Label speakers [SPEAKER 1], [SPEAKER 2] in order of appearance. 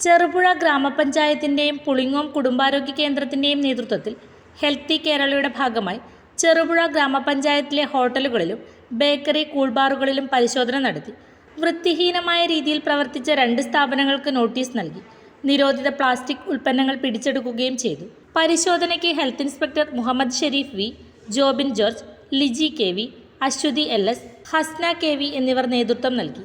[SPEAKER 1] ചെറുപുഴ ഗ്രാമപഞ്ചായത്തിന്റെയും പുളിങ്ങോം കുടുംബാരോഗ്യ കേന്ദ്രത്തിന്റെയും നേതൃത്വത്തിൽ ഹെൽത്തി കേരളയുടെ ഭാഗമായി ചെറുപുഴ ഗ്രാമപഞ്ചായത്തിലെ ഹോട്ടലുകളിലും ബേക്കറി കൂൾബാറുകളിലും പരിശോധന നടത്തി. വൃത്തിഹീനമായ രീതിയിൽ പ്രവർത്തിച്ച രണ്ട് സ്ഥാപനങ്ങൾക്ക് നോട്ടീസ് നൽകി. നിരോധിത പ്ലാസ്റ്റിക് ഉൽപ്പന്നങ്ങൾ പിടിച്ചെടുക്കുകയും ചെയ്തു. പരിശോധനയ്ക്ക് health inspector Muhammad Sharif V Jobin George Liji K V Ashwathi L S Hasna K V എന്നിവർ നേതൃത്വം നൽകി.